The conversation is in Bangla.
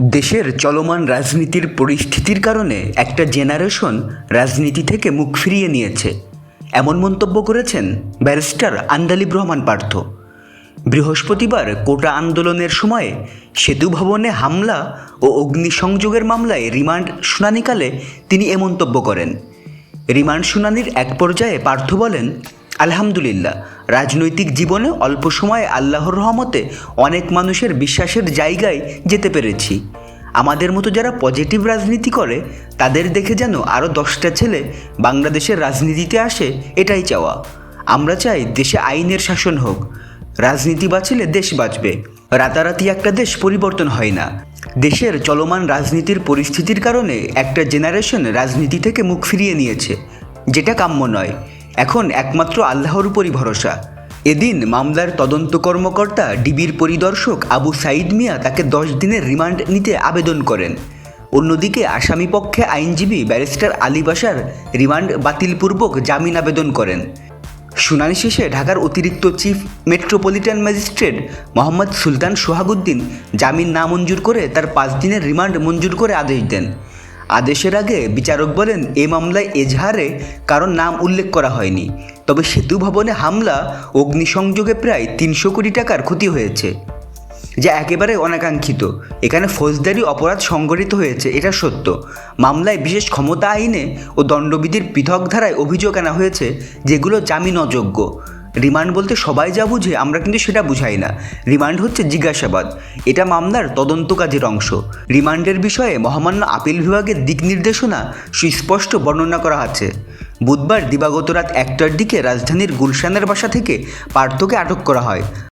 দেশের চলমান রাজনীতির পরিস্থিতির কারণে একটা জেনারেশন রাজনীতি থেকে মুখ ফিরিয়ে নিয়েছে। এমন মন্তব্য করেছেন ব্যারিস্টার আন্দালিব রহমান পার্থ। বৃহস্পতিবার কোটা আন্দোলনের সময়ে সেতু ভবনে হামলা ও অগ্নিসংযোগের মামলায় রিমান্ড শুনানিকালে তিনি এ মন্তব্য করেন। রিমান্ড শুনানির এক পর্যায়ে পার্থ বলেন আলহামদুলিল্লাহ, রাজনৈতিক জীবনে অল্প সময়ে আল্লাহর রহমতে অনেক মানুষের বিশ্বাসের জায়গায় যেতে পেরেছি। আমাদের মতো যারা পজিটিভ রাজনীতি করে, তাদের দেখে যেন আরও দশটা ছেলে বাংলাদেশের রাজনীতিতে আসে, এটাই চাওয়া। আমরা চাই দেশে আইনের শাসন হোক। রাজনীতি বাঁচলে দেশ বাঁচবে। রাতারাতি একটা দেশ পরিবর্তন হয় না। দেশের চলমান রাজনীতির পরিস্থিতির কারণে একটা জেনারেশন রাজনীতি থেকে মুখ ফিরিয়ে নিয়েছে, যেটা কাম্য নয়। এখন একমাত্র আল্লাহর উপরই ভরসা। এদিন মামলার তদন্ত কর্মকর্তা, ডিবির পরিদর্শক আবু সাইদ মিয়া তাকে দশ দিনের রিমান্ড নিতে আবেদন করেন। অন্যদিকে আসামি পক্ষে আইনজীবী ব্যারিস্টার আলী বাসার রিমান্ড বাতিলপূর্বক জামিন আবেদন করেন। শুনানি শেষে ঢাকার অতিরিক্ত chief metropolitan magistrate Mohammad Sultan Sohaguddin জামিন না মঞ্জুর করে তার পাঁচ দিনের রিমান্ড মঞ্জুর করে আদেশ দেন। আদেশের আগে বিচারক বলেন, এ মামলায় এজাহারে কারণ নাম উল্লেখ করা হয়নি। তবে সেতু ভবনে হামলা, অগ্নিসংযোগে প্রায় তিনশো কোটি টাকার ক্ষতি হয়েছে, যা একেবারে অনাকাঙ্ক্ষিত। এখানে ফৌজদারি অপরাধ সংঘটিত হয়েছে, এটা সত্য। মামলায় বিশেষ ক্ষমতা আইনে ও দণ্ডবিধির পৃথক ধারায় অভিযোগ আনা হয়েছে, যেগুলো জামিন অযোগ্য রিমান্ড বলতে সবাই যা বুঝে, আমরা কিন্তু সেটা বুঝাই না। রিমান্ড হচ্ছে জিজ্ঞাসাবাদ। এটা মামলার তদন্ত কাজের অংশ। রিমান্ডের বিষয়ে মহামান্য আপিল বিভাগের দিক নির্দেশনা সুস্পষ্ট বর্ণনা করা আছে। বুধবার দিবাগত রাত একটার দিকে রাজধানীর গুলশানের বাসা থেকে পার্থকে আটক করা হয়।